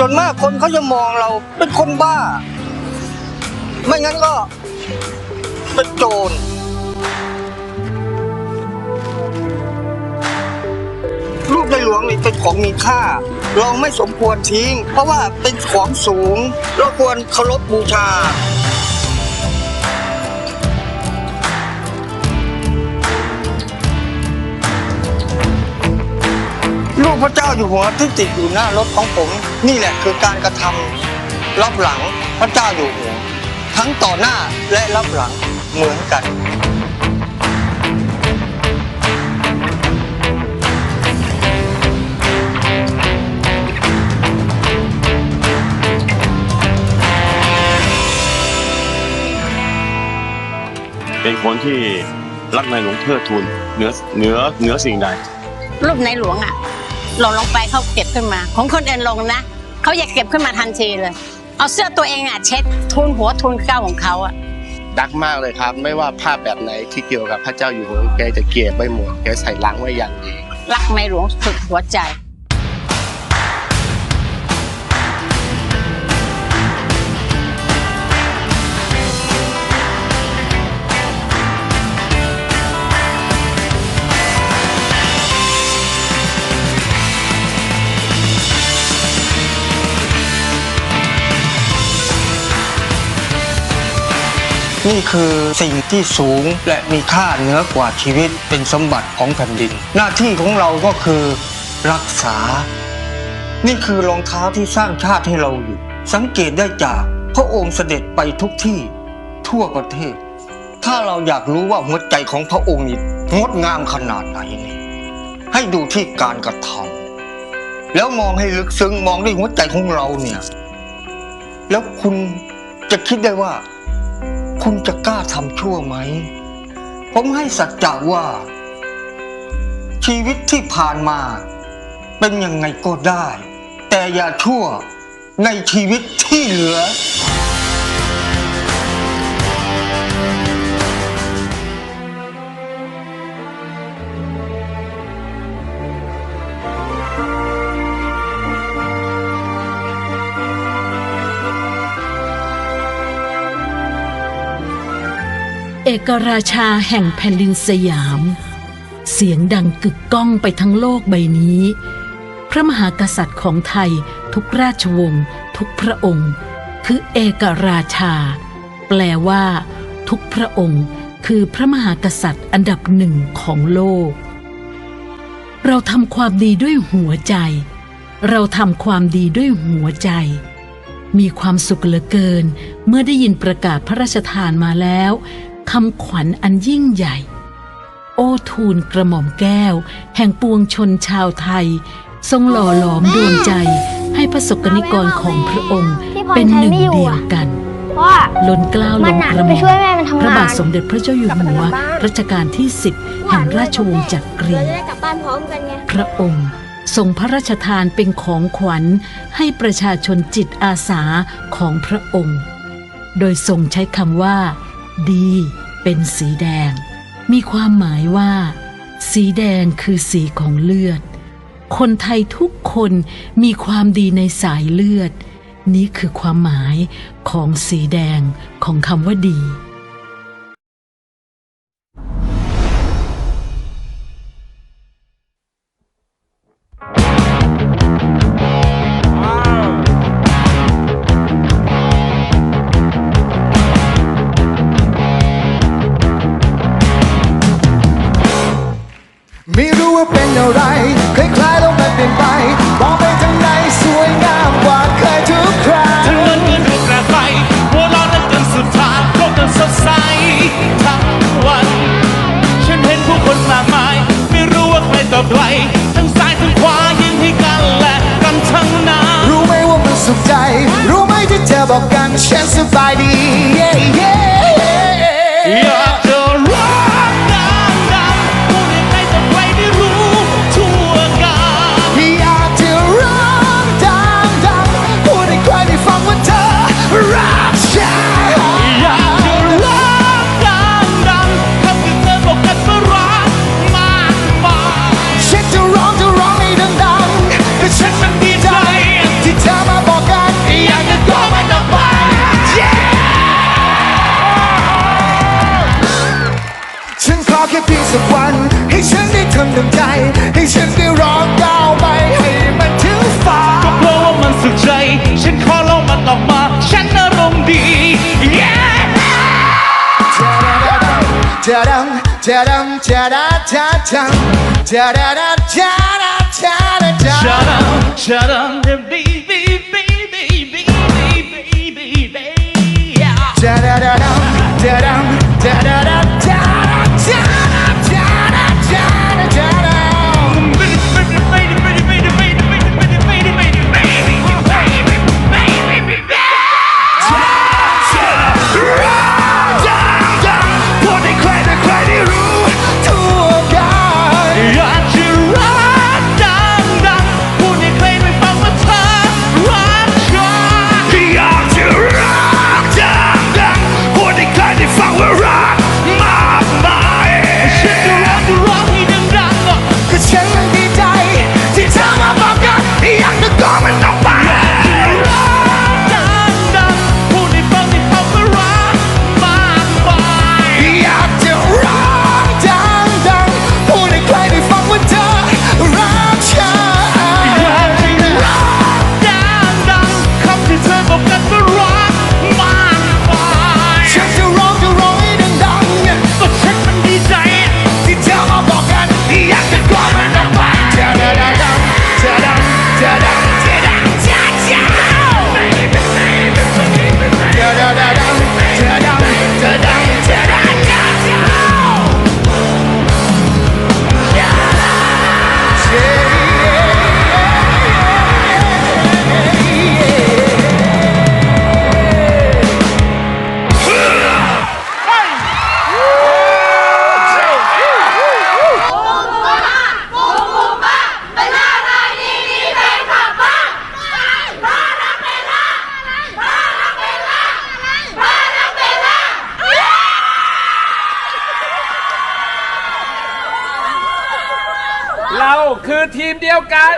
ส่วนมากคนเขาจะมองเราเป็นคนบ้า ไม่งั้นก็เป็นโจรรูปในหลวงนี่เป็นของมีค่า เราไม่สมควรทิ้ง เพราะว่าเป็นของสูง เราควรเคารพบูชา พระเจ้าอยู่หัวที่ติดอยู่หน้ารถของผม นี่แหละคือการกระทำรับหลังพระเจ้าอยู่หัว ทั้งต่อหน้าและรับหลังเหมือนกันเป็นคนที่รักในหลวงเทิดทูนเหนือเหนือเหนือสิ่งใด รูปในหลวงอะ หล่นลงไปเขาเก็บขึ้นมา ของคนอื่นลงนะเขาอยากเก็บขึ้นมาทันทีเลย เอาเสื้อตัวเองอะเช็ดทุนหัวทุนเก้าของเขาอะรักมากเลยครับ ไม่ว่าภาพแบบไหนที่เกี่ยวกับพระเจ้าอยู่หัวแกจะเก็บไว้หมดแกใส่ลังไว้อย่างดีรักในหลวงสุดหัวใจ นี่คือสิ่งที่สูงและมีค่าเหนือกว่าชีวิตเป็นสมบัติของแผ่นดิน หน้าที่ของเราก็คือรักษา นี่คือรองเท้าที่สร้างชาติให้เราอยู่ สังเกตได้จากพระองค์เสด็จไปทุกที่ทั่วประเทศ ถ้าเราอยากรู้ว่าหัวใจของพระองค์นี่งดงามขนาดไหนนี่ให้ดูที่การกระทำแล้วมองให้ลึกซึ้งมองด้วยหัวใจของเราเนี่ย แล้วคุณจะคิดได้ว่า คุณจะกล้าทำชั่วไหม ผมให้สัจจะว่า ชีวิตที่ผ่านมา เป็นยังไงก็ได้ แต่อย่าชั่วในชีวิตที่เหลือ เอกราชาแห่งแผ่นดินสยาม เสียงดังกึกก้องไปทั้งโลกใบนี้ พระมหากษัตริย์ของไทยทุกราชวงศ์ทุกพระองค์ คือเอกราชา แปลว่า ทุกพระองค์คือพระมหากษัตริย์อันดับหนึ่งของโลก เราทำความดีด้วยหัวใจ เราทำความดีด้วยหัวใจ มีความสุขเหลือเกิน เมื่อได้ยินประกาศพระราชทานมาแล้ว คำขวัญอันยิ่งใหญ่ โอทูลกระหม่อมแก้ว แห่งปวงชนชาวไทย ทรงหล่อหลอมดวงใจ ให้ประสบกนิกรของพระองค์ เป็นหนึ่งเดียวกันเพราะว่าล้นกล้าวล้นนน่ะกระหม่อมพระบาทสมเด็จพระเจ้าอยู่หัวรัชกาลที่สิบแห่งราชวงศ์จักรีพร้อมกันไงพระองค์ทรงพระราชทานเป็นของขวัญให้ประชาชนจิตอาสาของพระองค์ โดยทรงใช้คำว่า ดีเป็นสีแดง มีความหมายว่า สีแดงคือสีของเลือด คนไทยทุกคนมีความดีในสายเลือด นี่คือความหมายของสีแดงของคำว่าดี ว่าเป็นอะไรคล้ายๆแล้วมันเปลี่ยนไปมองไปทางไหนสวยงามกว่าเคยทุกครั้งถนนเงินดูกระไฟหัวเราะนั้นจนสุดทางโลกนั้นสดใสทั้งวัน ฉันเห็นผู้คนมากมาย ไม่รู้ว่าใครต่อใครทั้งซ้ายทั้งขวายิ้มให้กันและกันทั้งนั้น รู้ไหมว่ามันสุขใจ รู้ไหมที่เธอบอกกันฉันสบายดี yeah, yeah. อ ดังใจ ให้ฉันได้ร้องก้าวไปให้มันถึงฟ้าก็เพราะว่ามันสุดใจ ฉันขอลองมันออกมา ฉันอารมณ์ดี yeah! จาดังจาดังจาดาจาจังจาดาดาจาดาจาดาจาดังจาดัง baby baby baby baby baby จาดาดาดังจาดังจาดาดา คือทีมเดียวกัน